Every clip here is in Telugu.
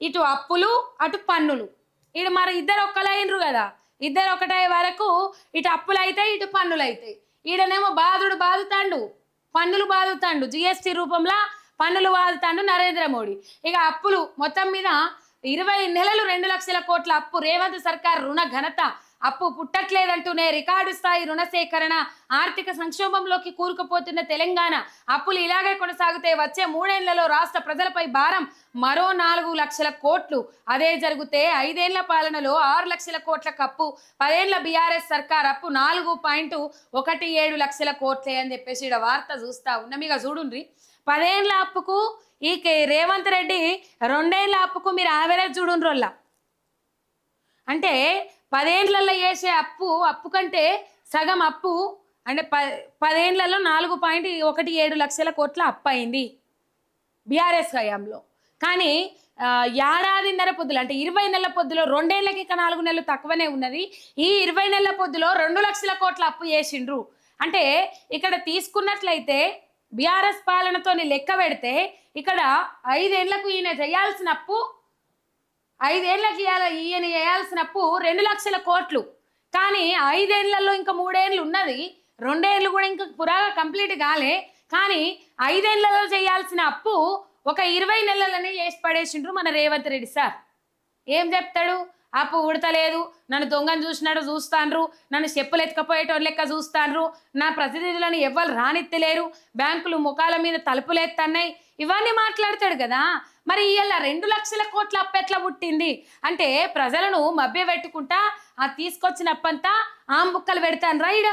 ఇటు అప్పులు అటు పన్నులు. ఇటు మరి ఇద్దరు ఒక్కలైనరు కదా. ఇద్దరు ఒకటే వరకు ఇటు అప్పులు అవుతాయి ఇటు పన్నులు అవుతాయి ఈడనేమో బాధుడు బాదుతాండు పన్నులు బాదుతాండు జిఎస్టి రూపంలో పన్నులు బాదుతాండు నరేంద్ర మోడీ. ఇక అప్పులు మొత్తం మీద ఇరవై నెలలు రెండు లక్షల కోట్ల అప్పు. రేవంత్ సర్కార్ రుణ ఘనత అప్పు పుట్టట్లేదంటూనే రికార్డు స్థాయి రుణ సేకరణ ఆర్థిక సంక్షోభంలోకి కూరుకుపోతున్న తెలంగాణ. అప్పులు ఇలాగే కొనసాగితే వచ్చే మూడేళ్ళలో రాష్ట్ర ప్రజలపై భారం మరో నాలుగు లక్షల కోట్లు. అదే జరిగితే ఐదేళ్ళ పాలనలో ఆరు లక్షల కోట్ల కప్పు పదేళ్ళ బీఆర్ఎస్ సర్కార్ అప్పు నాలుగు పాయింట్ ఒకటి ఏడు లక్షల కోట్లే అని చెప్పేసి ఈడ వార్త చూస్తా ఉన్నాం. ఇక చూడుండ్రి. పదేళ్ళ అప్పుకు ఈ కే- రేవంత్ రెడ్డి రెండేళ్ళ అప్పుకు మీరు యావరేజ్ చూడుండ్రోల్లా అంటే పదేండ్లలో చేసే అప్పు అప్పు కంటే సగం అప్పు. అంటే ప పదేండ్లలో నాలుగు పాయింట్ ఒకటి ఏడు లక్షల కోట్ల అప్పు అయింది బీఆర్ఎస్ హయాంలో. కానీ ఏడాదిన్నర పొద్దులు అంటే ఇరవై నెలల పొద్దులో రెండేళ్ళకి ఇక నాలుగు నెలలు తక్కువనే ఉన్నది. ఈ ఇరవై నెలల పొద్దులో రెండు లక్షల కోట్ల అప్పు చేసిండ్రు. అంటే ఇక్కడ తీసుకున్నట్లయితే బీఆర్ఎస్ పాలనతోని లెక్క పెడితే ఇక్కడ ఐదేళ్ళకు ఈయన చేయాల్సిన అప్పు ఐదేళ్ళకి ఇయ్యాల ఈయన వేయాల్సిన అప్పు రెండు లక్షల కోట్లు. కానీ ఐదేళ్ళలో ఇంకా మూడేళ్ళు ఉన్నది. రెండేళ్ళు కూడా ఇంకా పురాగా కంప్లీట్ కాలే. కానీ ఐదేళ్ళలో చేయాల్సిన అప్పు ఒక ఇరవై నెలలనే చేసి పడేసిండ్రు మన రేవంత్ రెడ్డి సార్. ఏం చెప్తాడు? అప్పు ఉడతలేదు. నన్ను దొంగను చూసినాడు చూస్తాండ్రు. నన్ను చెప్పులు ఎత్తుకపోయేటోళ్ళు లెక్క చూస్తాండ్రు. నా ప్రతినిధులను ఎవ్వరు రానిత్తలేరు. బ్యాంకులు ముఖాల మీద తలుపులేస్తున్నాయి ఇవన్నీ మాట్లాడతాడు కదా. మరి ఇలా రెండు లక్షల కోట్ల అప్పు ఎట్లా పుట్టింది? అంటే ప్రజలను మభ్య పెట్టుకుంటా ఆ తీసుకొచ్చిన అప్పంతా ఆంబుక్కలు పెడతాను రైడ్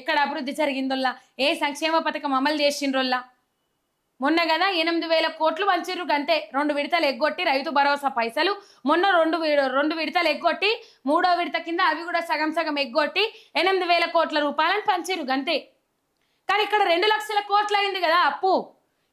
ఎక్కడ అభివృద్ధి జరిగిందోల్లా? ఏ సంక్షేమ పథకం అమలు చేసిండ్రోల్లా? మొన్న కదా ఎనిమిది వేల కోట్లు పంచిర్రు అంతే రెండు విడతలు ఎగ్గొట్టి రైతు భరోసా పైసలు. మొన్న రెండు రెండు విడతలు ఎగ్గొట్టి మూడో విడత కింద అవి కూడా సగం సగం ఎగ్గొట్టి ఎనిమిది వేల కోట్ల రూపాయలను పంచిర్రు అంతే కానీ ఇక్కడ రెండు లక్షల కోట్లు అయింది కదా అప్పు.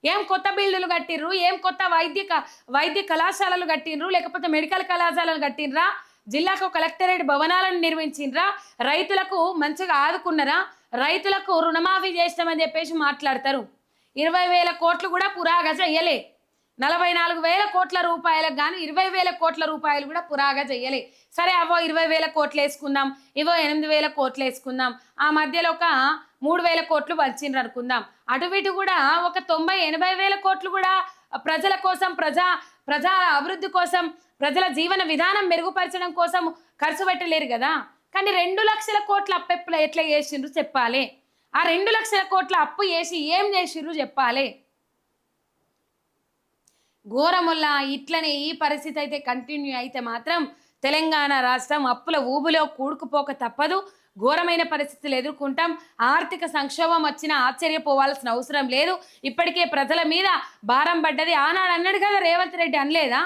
ఏం కొత్త బిల్లులు కట్టిర్రు? ఏం కొత్త వైద్య క- వైద్య కళాశాలలు కట్టిండ్రు లేకపోతే మెడికల్ కళాశాలలు కట్టిండ్రా జిల్లాకు కలెక్టరేట్ భవనాలను నిర్మించిండ్రా? రైతులకు మంచిగా ఆదుకున్నారా? రైతులకు రుణమాఫీ చేస్తామని చెప్పేసి మాట్లాడతారు. ఇరవై వేల కోట్లు కూడా పురాగా చెయ్యలే నలభై నాలుగు వేల కోట్ల రూపాయలకు గాను ఇరవై వేల కోట్ల రూపాయలు కూడా పురాగా చెయ్యలే సరే అవో ఇరవై వేల కోట్లు వేసుకుందాం ఇవో ఎనిమిది వేల కోట్లు వేసుకుందాం. ఆ మధ్యలో ఒక మూడు వేల కోట్లు వచ్చిండ్రు అనుకుందాం. అటు ఇటు కూడా ఒక తొంభై ఎనభై వేల కోట్లు కూడా ప్రజల కోసం ప్రజా ప్రజా అభివృద్ధి కోసం ప్రజల జీవన విధానం మెరుగుపరచడం కోసం ఖర్చు పెట్టలేరు కదా. కానీ రెండు లక్షల కోట్ల అప్పెప్పులు ఎట్లా చేసిండ్రు చెప్పాలి. ఆ రెండు లక్షల కోట్ల అప్పు చేసి ఏం చేసిండ్రు చెప్పాలి. ఘోరముల్ల ఇట్లనే ఈ పరిస్థితి అయితే కంటిన్యూ అయితే మాత్రం తెలంగాణ రాష్ట్రం అప్పుల ఊబులో కూడుకుపోక తప్పదు. ఘోరమైన పరిస్థితులు ఎదుర్కొంటాం. ఆర్థిక సంక్షోభం వచ్చినా ఆశ్చర్యపోవాల్సిన అవసరం లేదు. ఇప్పటికే ప్రజల మీద భారం పడ్డది. ఆనాడు అన్నాడు కదా రేవంత్ రెడ్డి అనలేదా?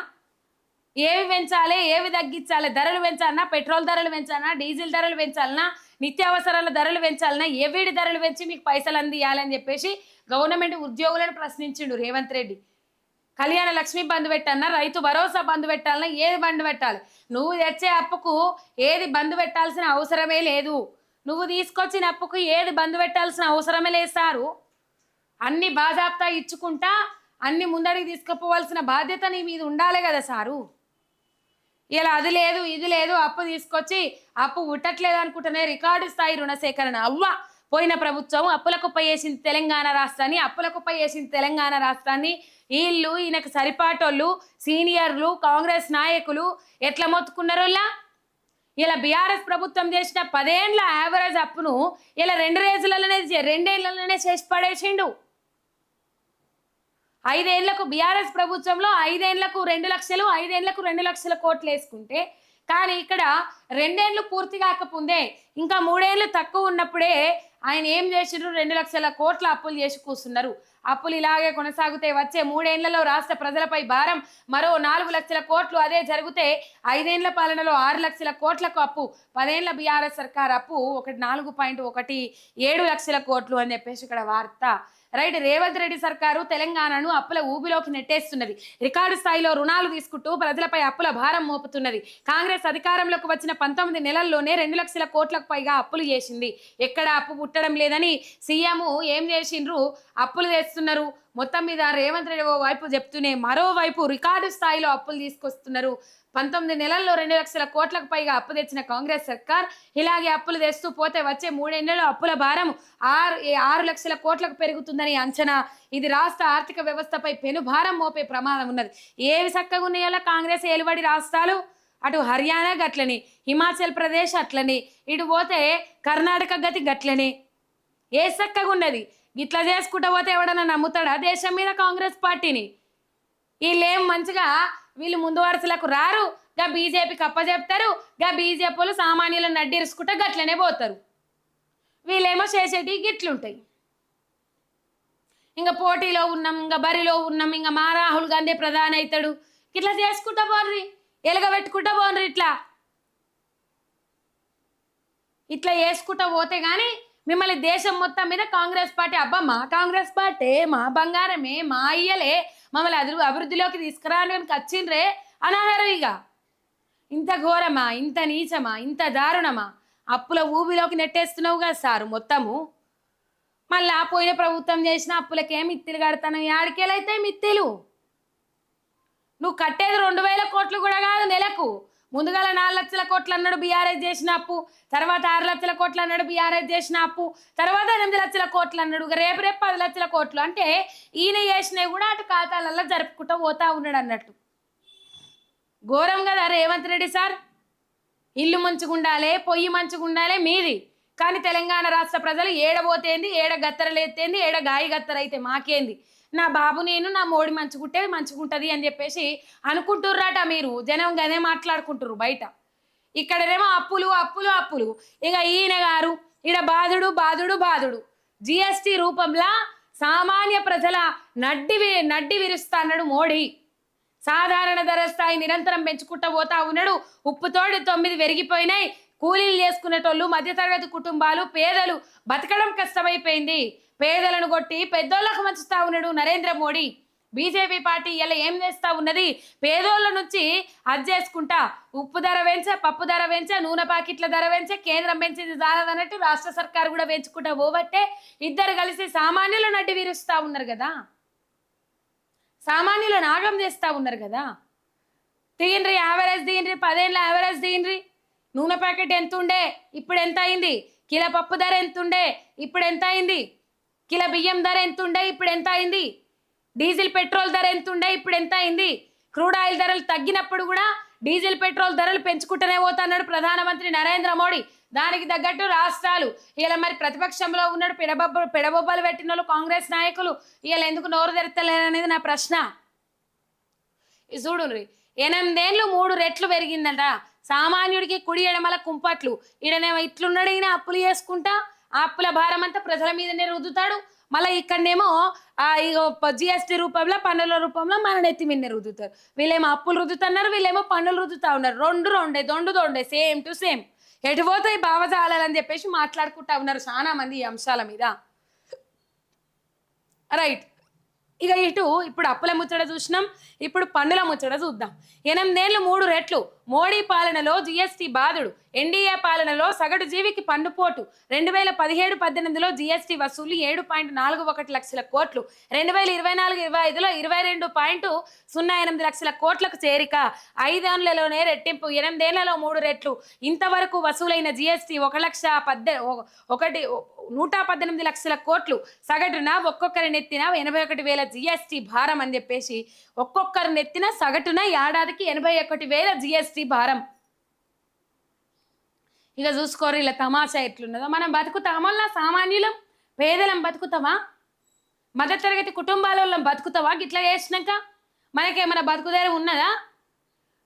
ఏవి పెంచాలి ఏవి తగ్గించాలి? ధరలు పెంచాలన్నా పెట్రోల్ ధరలు పెంచాలన్నా డీజిల్ ధరలు పెంచాలన్నా నిత్యావసరాల ధరలు పెంచాలన్నా ఏవిడి ధరలు పెంచి మీకు పైసలు అందియాలని చెప్పేసి గవర్నమెంట్ ఉద్యోగులను ప్రశ్నించిండు రేవంత్ రెడ్డి. కళ్యాణ లక్ష్మి బంద్ పెట్టాలన్నా రైతు భరోసా బంద్ పెట్టాలన్నా ఏది బంద్ పెట్టాలి? నువ్వు తెచ్చే అప్పుకు ఏది బంద్ పెట్టాల్సిన అవసరమే లేదు. నువ్వు తీసుకొచ్చిన అప్పుకు ఏది బంద్ పెట్టాల్సిన అవసరమే లేదు సారు. అన్ని బాజాప్తా ఇచ్చుకుంటా అన్ని ముందడికి తీసుకుపోవాల్సిన బాధ్యత నీ మీద ఉండాలి కదా సారు. ఇలా అది లేదు ఇది లేదు అప్పు తీసుకొచ్చి అప్పు ఉట్టట్లేదు అనుకుంటేనే రికార్డు స్థాయి రుణ సేకరణ అవ్వ. పోయిన ప్రభుత్వం అప్పులకు పై వేసింది తెలంగాణ రాష్ట్రాన్ని అప్పులకు పై వేసింది తెలంగాణ రాష్ట్రాన్ని వీళ్ళు ఈయనకు సరిపాటోళ్ళు సీనియర్లు కాంగ్రెస్ నాయకులు ఎట్లా మొత్తుకున్నారోలా ఇలా బీఆర్ఎస్ ప్రభుత్వం చేసిన పదేండ్ల యావరేజ్ అప్పును ఇలా రెండు రోజులలోనే చే- రెండేళ్ళలోనే చేసి పడేసిండు. ఐదేళ్ళకు బీఆర్ఎస్ ప్రభుత్వంలో ఐదేళ్ళకు రెండు లక్షలు ఐదేళ్ళకు రెండు లక్షల కోట్లు వేసుకుంటే కానీ ఇక్కడ రెండేళ్ళు పూర్తి కాకముందే ఇంకా మూడేళ్ళు తక్కువ ఉన్నప్పుడే ఆయన ఏం చేసిండ్రు? రెండు లక్షల కోట్ల అప్పులు చేసి కూర్చున్నారు. అప్పులు ఇలాగే కొనసాగితే వచ్చే మూడేళ్ళలో రాష్ట్ర ప్రజలపై భారం. మరో నాలుగు లక్షల కోట్లు అదే జరిగితే ఐదేళ్ళ పాలనలో ఆరు లక్షల కోట్లకు అప్పు పదేళ్ళ బీఆర్ఎస్ సర్కార్ అప్పు ఒకటి నాలుగు పాయింట్ ఒకటి ఏడు లక్షల కోట్లు అని చెప్పేసి ఇక్కడ వార్త రైట్ రేవంత్ రెడ్డి సర్కారు తెలంగాణను అప్పుల ఊబిలోకి నెట్టేస్తున్నది. రికార్డు స్థాయిలో రుణాలు తీసుకుంటూ ప్రజలపై అప్పుల భారం మోపుతున్నది. కాంగ్రెస్ అధికారంలోకి వచ్చిన పంతొమ్మిది నెలల్లోనే రెండు లక్షల కోట్లకు పైగా అప్పులు చేసింది. ఎక్కడ అప్పు పుట్టడం లేదని సీఎం ఏం చేసిండ్రు? అప్పులు తెస్తున్నారు మొత్తం మీద రేవంత్ రెడ్డి ఓ వైపు చెప్తూనే మరోవైపు రికార్డు స్థాయిలో అప్పులు తీసుకొస్తున్నారు. పంతొమ్మిది నెలల్లో రెండు లక్షల కోట్లకు పైగా అప్పు తెచ్చిన కాంగ్రెస్ సర్కార్ ఇలాగే అప్పులు తెస్తూ పోతే వచ్చే మూడేళ్ళలో అప్పుల భారం ఆరు ఏ- ఆరు లక్షల కోట్లకు పెరుగుతుందని అంచనా. ఇది రాష్ట్ర ఆర్థిక వ్యవస్థపై పెనుభారం మోపే ప్రమాదం ఉన్నది. ఏవి చక్కగా ఉన్నాయో కాంగ్రెస్ ఏలుబడి రాష్ట్రాలు. అటు హర్యానా గట్లని హిమాచల్ ప్రదేశ్ అట్లని ఇటు పోతే కర్ణాటక గతి గట్లని. ఏ చక్కగా ఉన్నది? ఇట్లా చేసుకుంటా పోతే ఎవడన్నా నమ్ముతాడా? దేశం మీద కాంగ్రెస్ పార్టీని. వీళ్ళేం మంచిగా వీళ్ళు ముందు వరుసలకు రారు గా బీజేపీకి అప్పచెప్తారు గా బీజేపీలు సామాన్యులను నడ్డిరుసుకుంటా గట్లనే పోతారు. వీళ్ళేమో చేసేటివి గిట్లుంటాయి. ఇంకా పోటీలో ఉన్నాం ఇంకా బరిలో ఉన్నాం ఇంకా మా రాహుల్ గాంధీ ప్రధాని అవుతాడు ఇట్లా చేసుకుంటా పోన్రి ఎలగబెట్టుకుంటా పోన్రి ఇట్లా. ఇట్లా వేసుకుంటా పోతే కానీ మిమ్మల్ని దేశం మొత్తం మీద కాంగ్రెస్ పార్టీ అబ్బా మా కాంగ్రెస్ పార్టీ మా బంగారమే మా అయ్యలే మమ్మల్ని అభివృ అభివృద్ధిలోకి తీసుకురావడానికి వచ్చిండ్రే అని ఇక ఇంత ఘోరమా ఇంత నీచమా ఇంత దారుణమా? అప్పుల ఊబిలోకి నెట్టేస్తున్నావు కదా సారు మొత్తము. మళ్ళీ ఆ పోయిన ప్రభుత్వం చేసిన అప్పులకే మిత్తిలు కడతాను యాడికేలైతే మిత్తిలు? నువ్వు కట్టేది రెండు వేల కోట్లు కూడా కాదు నెలకు. ముందుగాల నాలుగు లక్షల కోట్లు అన్నాడు బీఆర్ఎస్ చేసిన అప్పు తర్వాత ఆరు లక్షల కోట్లు అన్నాడు బీఆర్ఎస్ చేసిన అప్పు తర్వాత ఎనిమిది లక్షల కోట్లు అన్నాడు రేపు రేపు పది లక్షల కోట్లు. అంటే ఈయన చేసినవి కూడా అటు ఖాతాలలో జరుపుకుంటూ పోతా ఉన్నాడు అన్నట్టు. ఘోరం కదా రేవంత్ రెడ్డి సార్. ఇల్లు మంచిగుండాలి పొయ్యి మంచిగుండాలి మీది. కానీ తెలంగాణ రాష్ట్ర ప్రజలు ఏడబోతేంది ఏడ గత్తరలేత్తేంది ఏడ గాయి గత్తర అయితే మాకేంది? నా బాబు నేను నా మోడి మంచుకుంటే మంచుకుంటుంది అని చెప్పేసి అనుకుంటుర్రాట మీరు. జనం గదే మాట్లాడుకుంటుర్రు బయట. ఇక్కడనేమో అప్పులు అప్పులు అప్పులు. ఇక ఈయన గారు ఈడ బాధుడు బాధుడు బాధుడు. జిఎస్టి రూపంలో సామాన్య ప్రజల నడ్డి వి నడ్డి విరుస్తాడు మోడీ. సాధారణ ధర స్థాయి నిరంతరం పెంచుకుంటూ పోతా ఉన్నాడు. ఉప్పుతోడి తొమ్మిది పెరిగిపోయినాయి. కూలీలు చేసుకునేటోళ్ళు మధ్యతరగతి కుటుంబాలు పేదలు బతకడం కష్టమైపోయింది. పేదలను కొట్టి పెద్దోళ్ళకు మంచుతా ఉన్నాడు నరేంద్ర మోడీ. బీజేపీ పార్టీ ఇలా ఏం చేస్తా ఉన్నది? పేదోళ్ళ నుంచి అది చేసుకుంటా ఉప్పు ధర పెంచే పప్పు ధర పెంచే నూనె ప్యాకెట్ల ధర పెంచే కేంద్రం పెంచింది జాలదన్నట్టు రాష్ట్ర సర్కారు కూడా పెంచుకుంటా పోబట్టే ఇద్దరు కలిసి సామాన్యుల నడ్డి వీరుస్తూ ఉన్నారు కదా. సామాన్యులు నాగం చేస్తూ ఉన్నారు కదా. తీయండ్రి యావరేజ్ తీయండ్రి పదేళ్ళ యావరేజ్ తీయండ్రి నూనె ప్యాకెట్ ఎంత ఉండే ఇప్పుడు ఎంత అయింది కిలో పప్పు ధర ఎంత ఉండే ఇప్పుడు ఎంత అయింది కిలో బియ్యం ధర ఎంత ఉండే ఇప్పుడు ఎంత అయింది? డీజిల్ పెట్రోల్ ధర ఎంత ఉండే ఇప్పుడు ఎంత అయింది? క్రూడ్ ఆయిల్ ధరలు తగ్గినప్పుడు కూడా డీజిల్ పెట్రోల్ ధరలు పెంచుకుంటూనే పోతున్నాడు ప్రధానమంత్రి నరేంద్ర మోడీ. దానికి తగ్గట్టు రాష్ట్రాలు ఇలా మరి ప్రతిపక్షంలో ఉన్నాడు పెడబొబ్బ పెడబొబ్బలు పెట్టిన వాళ్ళు కాంగ్రెస్ నాయకులు. ఇలా ఎందుకు నోరు తెరతలేరు అనేది నా ప్రశ్న. చూడు ఎనిమిదేళ్ళు మూడు రెట్లు పెరిగిందంట. సామాన్యుడికి కుడి ఎడమల కుంపట్లు. ఈడనేమో ఇట్లున్నాడు ఈయన అప్పులు చేసుకుంటా ఆ అప్పుల భారం అంతా ప్రజల మీదనే రుద్దుతాడు. మళ్ళీ ఇక్కడనేమో ఇగో జిఎస్టీ రూపంలో పన్నుల రూపంలో మన నెత్తి మీద రుద్దుతారు. వీళ్ళేమో అప్పులు రుద్దుతున్నారు వీళ్ళేమో పన్నులు రుద్దుతా ఉన్నారు. రెండు రెండే దొండు దొండే సేమ్ టు సేమ్. ఎటు పోతాయి భావజాలని చెప్పేసి మాట్లాడుకుంటా ఉన్నారు చాలా మంది ఈ అంశాల మీద. రైట్. ఇక ఇటు ఇప్పుడు అప్పుల ముచ్చట చూసినాం ఇప్పుడు పన్నుల ముచ్చట చూద్దాం. ఎనిమిదేళ్ళు మూడు రెట్లు. మోడీ పాలనలో జిఎస్టీ బాధుడు. ఎన్డీఏ పాలనలో సగటు జీవికి పన్నుపోటు రెండు వేల పదిహేడు పద్దెనిమిదిలో జిఎస్టీ వసూలు ఏడు పాయింట్ నాలుగు ఒకటి లక్షల కోట్లు. రెండు వేల ఇరవై నాలుగు ఇరవై ఐదులో ఇరవై రెండు పాయింట్ సున్నా ఎనిమిది లక్షల కోట్లకు చేరిక. ఐదేళ్ళలోనే రెట్టింపు ఎనిమిదేళ్ళలో మూడు రెట్లు. ఇంతవరకు వసూలైన జిఎస్టీ ఒక లక్ష పద్దె ఒకటి నూట పద్దెనిమిది లక్షల కోట్లు. సగటున ఒక్కొక్కరి నెత్తిన ఎనభై ఒకటి వేల జిఎస్టీ భారం అని చెప్పేసి ఒక్కొక్కరి నెత్తిన సగటున ఏడాదికి ఎనభై ఒకటి వేల జిఎస్టీ భారం. ఇక చూసుకోరు ఇలా తమాషా ఎట్లున్నదో. మనం బతుకుతామల్లా సామాన్యులం? పేదలం బతుకుతామా మధ్యతరగతి కుటుంబాల వాళ్ళం బతుకుతావా? గిట్లా చేసినాక మనకేమైనా బతుకుదేరం ఉన్నదా?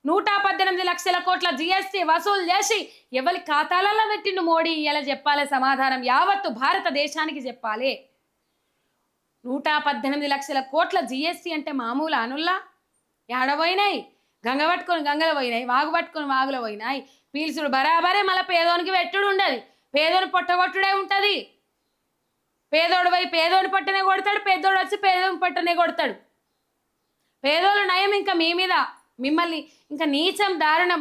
నూట పద్దెనిమిది లక్షల కోట్ల జిఎస్టీ వసూలు చేసి ఎవరి ఖాతాలలో పెట్టిండు మోడీ? ఇలా చెప్పాలి సమాధానం. యావత్తు భారతదేశానికి చెప్పాలి. నూట పద్దెనిమిది లక్షల కోట్ల జిఎస్టీ అంటే మామూలు అనుల్లా? ఏడపోయినాయి గంగ పట్టుకొని గంగలో పోయినాయి వాగు పట్టుకొని వాగులో పోయినాయి. పీల్చుడు బరాబరే మళ్ళీ పేదోనికి పెట్టుడు ఉండదు. పేదోని పొట్టగొట్టుడే ఉంటుంది. పేదోడు పోయి పేదోని పట్టనే కొడతాడు పేదోడు వచ్చి పేదోని పట్టనే కొడతాడు. పేదోళ్ళు నయం ఇంకా మీ మీద. మిమ్మల్ని ఇంకా నీచం దారుణం.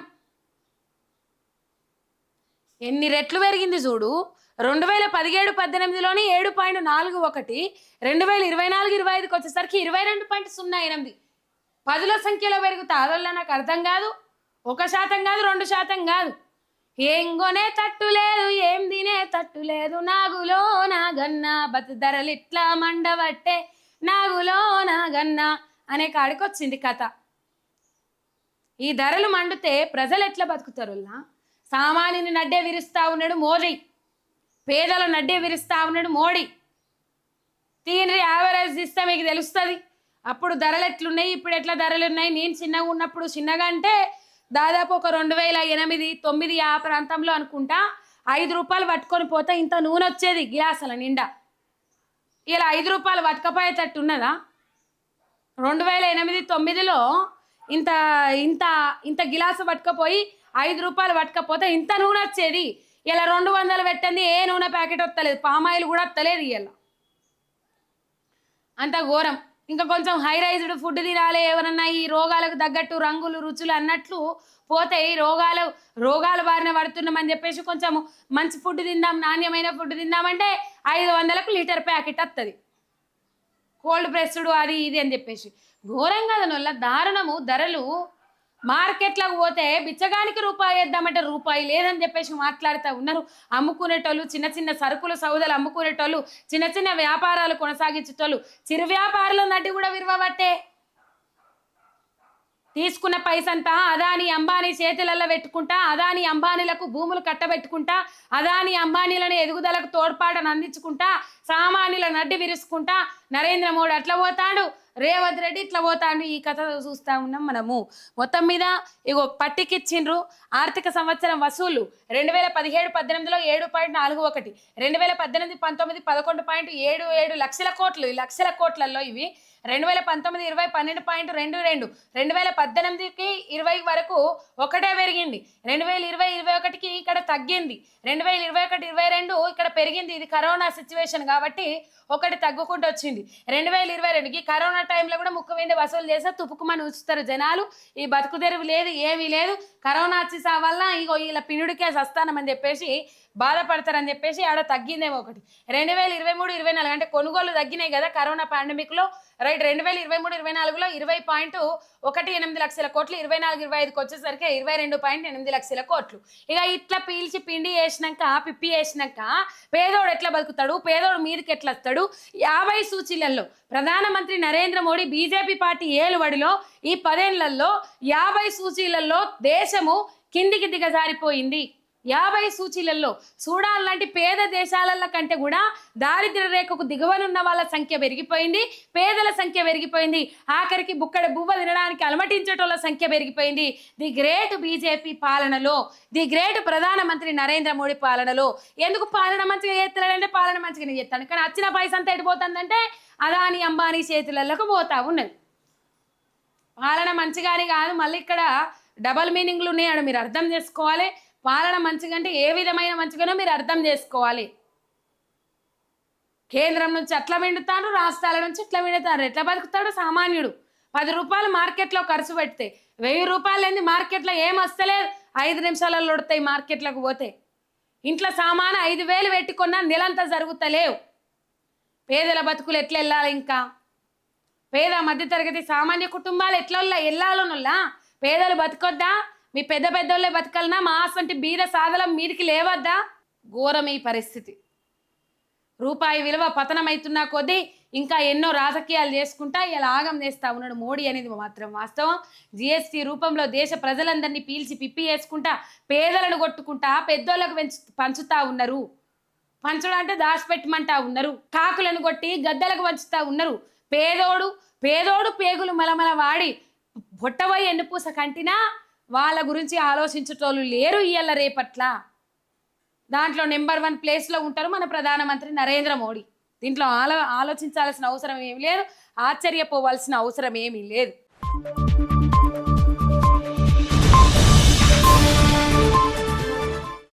ఎన్ని రెట్లు పెరిగింది చూడు. రెండు వేల పదిహేడు పద్దెనిమిదిలోని ఏడు పాయింట్ నాలుగు ఒకటి రెండు వేల ఇరవై నాలుగు ఇరవై ఐదుకి వచ్చేసరికి ఇరవై రెండు పాయింట్ సున్నా ఎనిమిది. పదుల సంఖ్యలో పెరుగుతా. అదల్లా నాకు అర్థం కాదు. ఒక శాతం కాదు రెండు శాతం కాదు. ఏం కొనే తట్టు లేదు ఏం తినే తట్టు లేదు. నాగులో నాగన్న బతు ధరలు ఇట్లా మండబట్టే. నాగులో నాగన్న అనే కాడికి వచ్చింది కథ. ఈ ధరలు మండితే ప్రజలు ఎట్లా బతుకుతారుల్లా సామాన్యుని నడ్డే విరుస్తా ఉన్నాడు మోదీ. పేదల నడ్డే విరుస్తా ఉన్నాడు మోడీ. తీనరి యావరేజ్ ఇస్తే మీకు తెలుస్తుంది. అప్పుడు ధరలు ఎట్లున్నాయి? ఇప్పుడు ఎట్లా ధరలు ఉన్నాయి? నేను చిన్నగా ఉన్నప్పుడు చిన్నగా అంటే దాదాపు ఒక రెండు వేల ఎనిమిది తొమ్మిది ఆ ప్రాంతంలో అనుకుంటా ఐదు రూపాయలు పట్టుకొని పోతే ఇంత నూనె వచ్చేది గ్లాసుల నిండా. ఇలా ఐదు రూపాయలు పట్టుకపోయేటట్టు ఉన్నదా? రెండు వేల ఎనిమిది తొమ్మిదిలో ఇంత ఇంత ఇంత గిలాసు పట్టుకపోయి ఐదు రూపాయలు పట్టుకపోతే ఇంత నూనె వచ్చేది. ఇలా రెండు వందలు పెట్టింది ఏ నూనె ప్యాకెట్ వస్తలేదు. పామాయిల్ కూడా వస్తలేదు ఇలా అంత ఘోరం. ఇంకా కొంచెం హై రైజ్డ్ ఫుడ్ తినాలి ఎవరన్నా ఈ రోగాలకు తగ్గట్టు రంగులు రుచులు అన్నట్లు పోతే ఈ రోగాలు రోగాల బారిన పడుతున్నామని చెప్పేసి కొంచెం మంచి ఫుడ్ తిందాం నాణ్యమైన ఫుడ్ తిందామంటే ఐదు వందలకు లీటర్ ప్యాకెట్ వస్తుంది కోల్డ్ ప్రెస్డ్ అది ఇది అని చెప్పేసి. ఘోరంగా దానివల్ల దారుణము. ధరలు మార్కెట్లకు పోతే బిచ్చగానికి రూపాయి వేద్దామంటే రూపాయి లేదని చెప్పేసి మాట్లాడుతూ ఉన్నారు. అమ్ముకునేటోళ్ళు చిన్న చిన్న సరుకులు సౌదలు అమ్ముకునేటోళ్ళు చిన్న చిన్న వ్యాపారాలు కొనసాగించేటోళ్ళు చిరు వ్యాపారుల నడ్డి కూడా విరవబట్టే. తీసుకున్న పైసంతా అదాని అంబానీ చేతులలో పెట్టుకుంటా అదాని అంబానీలకు భూములు కట్టబెట్టుకుంటా అదాని అంబానీలను ఎదుగుదలకు తోడ్పాటను అందించుకుంటా సామాన్యుల నడ్డి విరుచుకుంటా నరేంద్ర మోడీ అట్లా పోతాడు. రేవంత్ రెడ్డి ఇట్లా పోతాడు ఈ కథ చూస్తా ఉన్నాం మనము. మొత్తం మీద ఇగో పట్టికిచ్చిండ్రు ఆర్థిక సంవత్సరం వసూలు రెండు వేల పదిహేడు పద్దెనిమిదిలో ఏడు పాయింట్ నాలుగు ఒకటి రెండు వేల పద్దెనిమిది పంతొమ్మిది పదకొండు పాయింట్ ఏడు ఏడు లక్షల కోట్లు ఈ లక్షల కోట్లలో ఇవి. రెండు వేల పంతొమ్మిది ఇరవై పన్నెండు పాయింట్ రెండు రెండు రెండు వేల పద్దెనిమిదికి ఇరవై వరకు ఒకటే పెరిగింది. రెండు వేల ఇరవై ఇరవై ఒకటికి ఇక్కడ తగ్గింది. రెండు వేల ఇరవై ఒకటి ఇరవై రెండు ఇక్కడ పెరిగింది. ఇది కరోనా సిచ్యువేషన్ కాబట్టి ఒకటి తగ్గుకుంటూ వచ్చింది. రెండు వేల ఇరవై రెండుకి కరోనా టైంలో కూడా ముక్కు వెండి వసూలు చేస్తే తుపుకుమని ఉంచుతారు జనాలు. ఈ బతుకు తెరువు లేదు ఏమీ లేదు. కరోనా వచ్చేసా వల్ల ఇగో ఇలా పినుడికే సస్తానమని చెప్పేసి బాధపడతారని చెప్పేసి ఆడ తగ్గిందేమో ఒకటి. రెండు వేల ఇరవై మూడు ఇరవై నాలుగు అంటే కొనుగోలు తగ్గినాయి కదా కరోనా పాండమిక్లో. రైట్ రెండు వేల ఇరవై మూడు ఇరవై నాలుగులో ఇరవై పాయింట్ ఒకటి ఎనిమిది లక్షల కోట్లు ఇరవై నాలుగు ఇరవై ఐదుకి వచ్చేసరికి ఇరవై రెండు పాయింట్ ఎనిమిది లక్షల కోట్లు. ఇక ఇట్లా పీల్చి పిండి వేసినాక పిప్పి వేసినాక పేదోడు ఎట్లా బతుకుతాడు? పేదోడు మీదకి ఎట్లా వస్తాడు? యాభై సూచీలలో ప్రధానమంత్రి నరేంద్ర మోడీ బీజేపీ పార్టీ ఏలువడిలో ఈ పదేళ్ళలో యాభై సూచీలలో దేశము కిందికి దిగజారిపోయింది. యాభై సూచీలలో సూడాన్ లాంటి పేద దేశాల కంటే కూడా దారిద్ర్య రేఖకు దిగువనున్న వాళ్ళ సంఖ్య పెరిగిపోయింది. పేదల సంఖ్య పెరిగిపోయింది. ఆఖరికి బుక్కడ బువ్వ తినడానికి అలమటించేటోళ్ళ సంఖ్య పెరిగిపోయింది. ది గ్రేట్ బీజేపీ పాలనలో ది గ్రేట్ ప్రధానమంత్రి నరేంద్ర మోడీ పాలనలో ఎందుకు పాలన మంచిగా చేస్తున్నాడంటే పాలన మంచిగానే చేస్తాను. కానీ వచ్చిన పైస అంతా ఎడిపోతుందంటే అదాని అంబానీ చేతులకు పోతా ఉన్నది. పాలన మంచిగాని కాదు మళ్ళీ ఇక్కడ డబల్ మీనింగ్లు ఉన్నాయని మీరు అర్థం చేసుకోవాలి. పాలన మంచిగా అంటే ఏ విధమైన మంచిగానో మీరు అర్థం చేసుకోవాలి. కేంద్రం నుంచి అట్లా వెండుతాడు రాష్ట్రాల నుంచి ఇట్లా వెండుతాడు ఎట్లా బతుకుతాడు? సామాన్యుడు. పది రూపాయలు మార్కెట్లో ఖర్చు పెడితే వెయ్యి రూపాయలు ఏంది? మార్కెట్లో ఏం వస్తలేదు? ఐదు నిమిషాలలో ఉడతాయి మార్కెట్లకు పోతే. ఇంట్లో సామాను ఐదు వేలు పెట్టుకున్నా నెలంతా జరుగుతలేవు. పేదల బతుకులు ఎట్లా వెళ్ళాలి ఇంకా? పేద మధ్యతరగతి సామాన్య కుటుంబాలు ఎట్లా వెళ్ళాలనుల్లా పేదలు బతుకొద్దా? మీ పెద్ద పెద్దోళ్ళే బతకాలన్నా మా అసంటి బీద సాధలం మీదికి లేవద్దా? ఘోరం ఈ పరిస్థితి. రూపాయి విలువ పతనమవుతున్నా కొద్దీ ఇంకా ఎన్నో రాజకీయాలు చేసుకుంటా ఇలా ఆగం చేస్తా ఉన్నాడు మోడీ అనేది మాత్రం వాస్తవం. జిఎస్టీ రూపంలో దేశ ప్రజలందరినీ పీల్చి పిప్పి వేసుకుంటా పేదలను కొట్టుకుంటా పెద్దోళ్ళకు పెంచు పంచుతా ఉన్నారు. పంచడం అంటే దాచిపెట్టమంటా ఉన్నారు. కాకులను కొట్టి గద్దలకు పంచుతా ఉన్నారు. పేదోడు పేదోడు పేగులు మలమల వాడి బొట్టబోయి ఎండుపూస కంటినా వాళ్ళ గురించి ఆలోచించేటోళ్ళు లేరు ఇయ్యాల రేపట్ల. దాంట్లో నెంబర్ వన్ ప్లేస్లో ఉంటారు మన ప్రధానమంత్రి నరేంద్ర మోడీ. దీంట్లో ఆలో ఆలోచించాల్సిన అవసరం ఏమి లేదు ఆశ్చర్యపోవాల్సిన అవసరం ఏమీ లేదు.